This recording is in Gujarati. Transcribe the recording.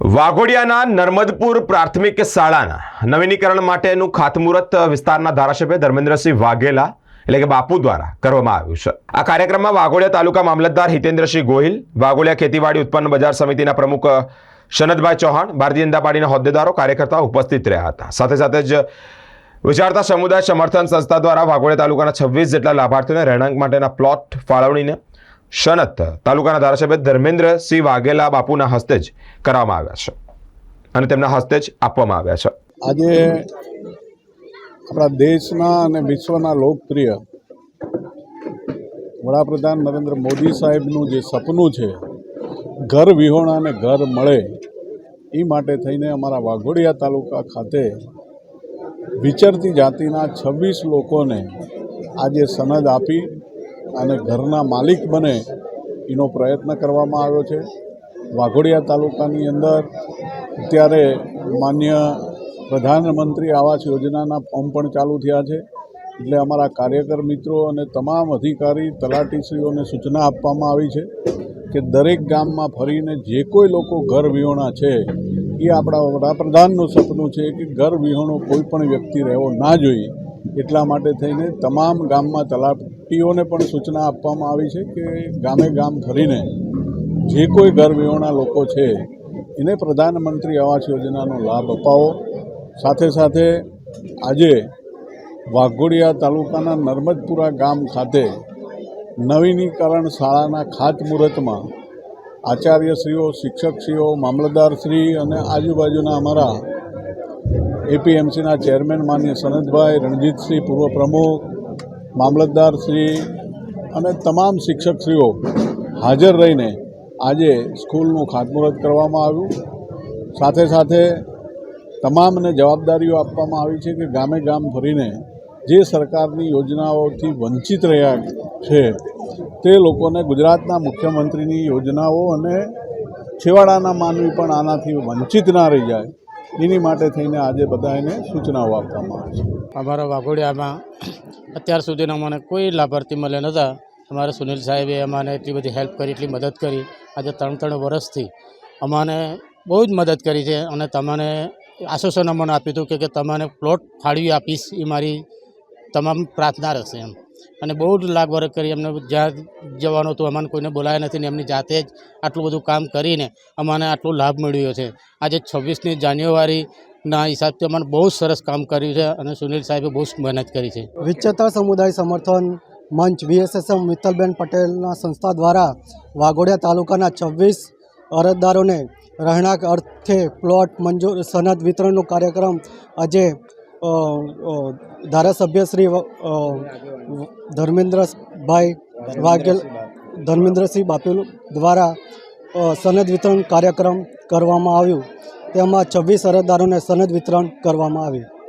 વાઘોડિયાના નર્મદપુર પ્રાથમિક શાળાના નવીનીકરણ માટેનું ખાતમુહૂર્ત વિસ્તારના ધારાસભ્ય ધર્મેન્દ્રસિંહ વાઘેલા એટલે કે બાપુ દ્વારા કરવામાં આવ્યું છે. આ કાર્યક્રમમાં વાઘોડિયા તાલુકા મામલતદાર હિતેન્દ્રસિંહ ગોહિલ, વાઘોડિયા ખેતીવાડી ઉત્પન્ન બજાર સમિતિના પ્રમુખ સનદભાઈ ચૌહાણ, ભારતીય જનતા પાર્ટીના હોદ્દેદારો, કાર્યકર્તાઓ ઉપસ્થિત રહ્યા હતા. સાથે સાથે જ વિચારતા સમુદાય સમર્થન સંસ્થા દ્વારા વાઘોડિયા તાલુકાના છવ્વીસ જેટલા લાભાર્થીઓને રહેણાંક માટેના પ્લોટ ફાળવણીને સનત તાલુકાના ધારાસભ્ય ધર્મેન્દ્ર સિંહ વાઘેલા બાપુના હસ્તે જ કરવામાં આવ્યા છે અને તેમના હસ્તે જ આપવામાં આવ્યા છે. આજે આપણા દેશના અને વિશ્વના લોકપ્રિય વડાપ્રધાન નરેન્દ્ર મોદી સાહેબનું જે સપનું છે, ઘર વિહોણાને ઘર મળે એ માટે થઈને અમારા વાઘોડિયા તાલુકા ખાતે વિચરતી જાતિના છવ્વીસ લોકોને આજે સનદ આપી અને ઘરના માલિક બને એનો પ્રયત્ન કરવામાં આવ્યો છે. વાઘોડિયા તાલુકાની અંદર અત્યારે માન્ય પ્રધાનમંત્રી આવાસ યોજનાના ફોર્મ પણ ચાલુ થયા છે. એટલે અમારા કાર્યકર મિત્રો અને તમામ અધિકારી, તલાટીશ્રીઓને સૂચના આપવામાં આવી છે કે દરેક ગામમાં ફરીને જે કોઈ લોકો ઘર વિહોણા છે, એ આપણા વડાપ્રધાનનું સપનું છે કે ઘર વિહોણો કોઈ પણ વ્યક્તિ રહેવો ના જોઈએ. એટલા માટે થઈને તમામ ગામમાં તલાટીઓને પણ સૂચના આપવામાં આવી છે કે ગામે ગામ ફરીને જે કોઈ ઘર વિહોણા લોકો છે, એને પ્રધાનમંત્રી આવાસ યોજનાનો લાભ અપાવો. સાથે સાથે આજે વાઘોડિયા તાલુકાના નર્મદપુરા ગામ ખાતે નવીનીકરણ શાળાના ખાતમુહૂર્તમાં આચાર્યશ્રીઓ, શિક્ષકશ્રીઓ, મામલતદારશ્રી અને આજુબાજુના અમારા એપીએમસીના ચેરમેન માન્ય સનદભાઈ રણજીતસિંહ પૂર્વ પ્રમુખ મામલતદારશ્રી અને તમામ શિક્ષકશ્રીઓ હાજર રહીને આજે સ્કૂલનું ખાતમુહૂર્ત કરવામાં આવ્યું. સાથે સાથે તમામને જવાબદારીઓ આપવામાં આવી છે કે ગામે ગામ ફરીને જે સરકારની યોજનાઓથી વંચિત રહ્યા છે તે લોકોને ગુજરાતના મુખ્યમંત્રીની યોજનાઓ અને છેવાડાના માનવી પણ આનાથી વંચિત ના રહી જાય. એની માટે થઈને આજે બધા એને સૂચનાઓ આપવામાં આવે છે. અમારા વાઘોડિયામાં અત્યાર સુધીના મને કોઈ લાભાર્થી મળ્યા નહોતા. અમારા સુનિલ સાહેબે અમાને એટલી બધી હેલ્પ કરી, એટલી મદદ કરી. આજે ત્રણ ત્રણ વર્ષથી અમાને બહુ જ મદદ કરી છે અને તમને આશ્વાસન અમને આપ્યું હતું કે તમને પ્લોટ ફાળવી આપીશ એ મારી તમામ પ્રાર્થના રહેશે એમ. અને બહુ જ લાગ વર્ક કરી એમને જ્યાં જવાનું હતું અમાને કોઈને બોલાયા નથી ને એમની જાતે જ આટલું બધું કામ કરીને અમને આટલો લાભ મળ્યો છે. આજે છવ્વીસમી જાન્યુઆરીના હિસાબથી અમને બહુ સરસ કામ કર્યું છે અને સુનિલ સાહેબે બહુ મહેનત કરી છે. વિચેતા સમુદાય સમર્થન મંચ વીએસએસએમ મિત્તલબેન પટેલના સંસ્થા દ્વારા વાઘોડિયા તાલુકાના છવ્વીસ અરજદારોને રહેણાંક અર્થે પ્લોટ મંજૂર, સનદ વિતરણનો કાર્યક્રમ આજે ધારાસભ્ય શ્રી ધર્મેન્દ્રભાઈ વાઘેલ, ધર્મેન્દ્રસિંહ બાપેલ દ્વારા સનદ વિતરણ કાર્યક્રમ કરવામાં આવ્યું. તેમાં છવ્વીસ અરજદારોને સનદ વિતરણ કરવામાં આવ્યું.